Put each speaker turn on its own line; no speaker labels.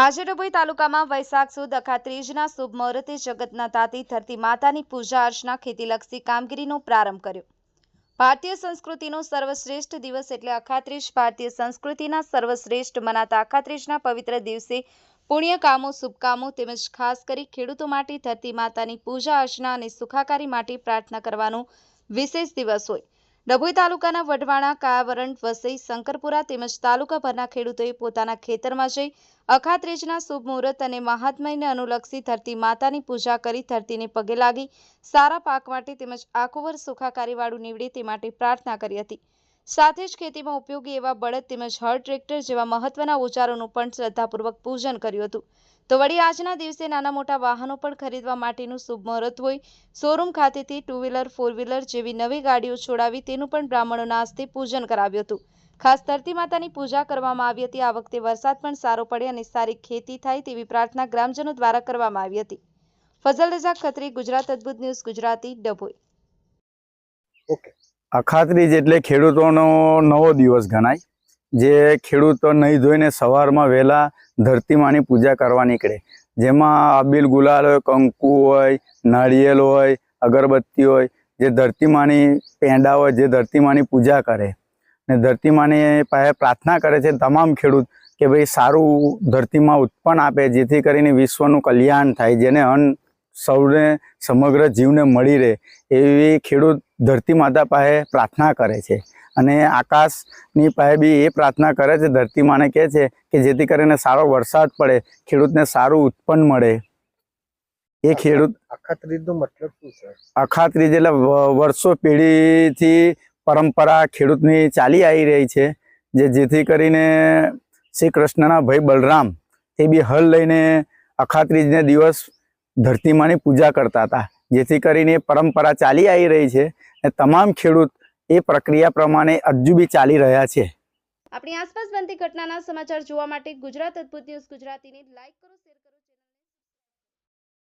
આજે ડભોઈ તાલુકામાં વૈશાખ સુદ અખાત્રીજના શુભ મુહૂર્તે જગતના તાતી ધરતી માતાની પૂજા અર્ચના ખેતીલક્ષી કામગીરીનો પ્રારંભ કર્યો. ભારતીય સંસ્કૃતિનો સર્વશ્રેષ્ઠ દિવસ એટલે અખાત્રીજ. ભારતીય સંસ્કૃતિના સર્વશ્રેષ્ઠ મનાતા અખાત્રીજના પવિત્ર દિવસે પુણ્ય કામો, શુભ તેમજ ખાસ કરી ખેડૂતો માટે ધરતી માતાની પૂજા અર્ચના અને સુખાકારી માટે પ્રાર્થના કરવાનો વિશેષ દિવસ હોય. ડભોઈ તાલુકાના વઢવાણા કાયાવરણ વસઈ, શંકરપુરા તેમજ તાલુકા ભરના ખેડૂતોએ પોતાના ખેતરમાં જઈ અખાત્રીજના શુભ મુહૂર્ત અને મહાત્મયને અનુલક્ષી ધરતી માતાની પૂજા કરી ધરતીને પગે લાગી સારા પાક માટે તેમજ આખું વર્ષ સુખાકારીવાળું નીવડે તે માટે પ્રાર્થના કરી હતી. સાથે જ ખેતીમાં ઉપયોગી એવા બળદ તેમજ હળ ટ્રેક્ટર જેવા મહત્વના ઓજારોનું પણ શ્રદ્ધાપૂર્વક પૂજન કર્યું હતું. તો વળી આજના દિવસે નાના મોટા વાહનો પણ ખરીદવા માટેનું શુભ મુહૂર્ત હોય. શોરૂમ ખાતેથી ટુ વ્હીલર ફોર વ્હીલર જેવી નવી ગાડીઓ છોડાવી તેનું પણ બ્રાહ્મણોના હસ્તે પૂજન કરાવ્યું હતું. ખાસ ધરતી માતાની પૂજા કરવામાં આવી હતી. આ વખતે વરસાદ પણ સારો પડે અને સારી ખેતી થાય તેવી પ્રાર્થના ગ્રામજનો દ્વારા કરવામાં આવી હતી. ફઝલ રઝા ખત્રી, ગુજરાત અદ્ભુત ન્યૂઝ, ગુજરાતી ડભોઈ.
અખાત્રીજ એટલે ખેડૂતોનો નવો દિવસ ગણાય જે ખેડૂતો નહીં ધોઈને સવારમાં વહેલા ધરતીમાની પૂજા કરવા નીકળે. જેમાં અબીલ ગુલાલ હોય, કંકુ હોય, નાળિયેર હોય, અગરબત્તી હોય, જે ધરતીમાની પેંડા હોય, જે ધરતીમાની પૂજા કરે. ને ધરતીમાની પાસે પ્રાર્થના કરે છે તમામ ખેડૂત કે ભાઈ સારું ધરતીમાં ઉત્પન્ન આપે, જેથી કરીને વિશ્વનું કલ્યાણ થાય, જેને અન્ન સૌને સમગ્ર જીવને મળી રહે એવી ખેડૂત ધરતી માતા પાસે પ્રાર્થના કરે છે. અને આકાશની પાસે બી એ પ્રાર્થના કરે છે ધરતી માને કહે છે કે જેથી કરીને સારો વરસાદ પડે ખેડૂતને સારું ઉત્પન્ન મળે. એ ખેડૂત
અખાત્રીજ નો મતલબ શું છે?
અખાત્રીજ એટલે વર્ષો પેઢીથી પરંપરા ખેડૂતની ચાલી આવી રહી છે જે જેથી કરીને શ્રી કૃષ્ણના ભાઈ બલરામ એ બી હલ લઈને અખાત્રીજને દિવસ ધરતીમાની પૂજા કરતા હતા. જેથી કરીને પરંપરા ચાલી આવી રહી છે અને તમામ ખેડૂત એ પ્રક્રિયા પ્રમાણે હજુ બી ચાલી રહ્યા છે.
આપણી આસપાસ બનતી ઘટનાના સમાચાર જોવા માટે ગુજરાત અદ્ભુત ન્યૂઝ ગુજરાતીને લાઈક કરો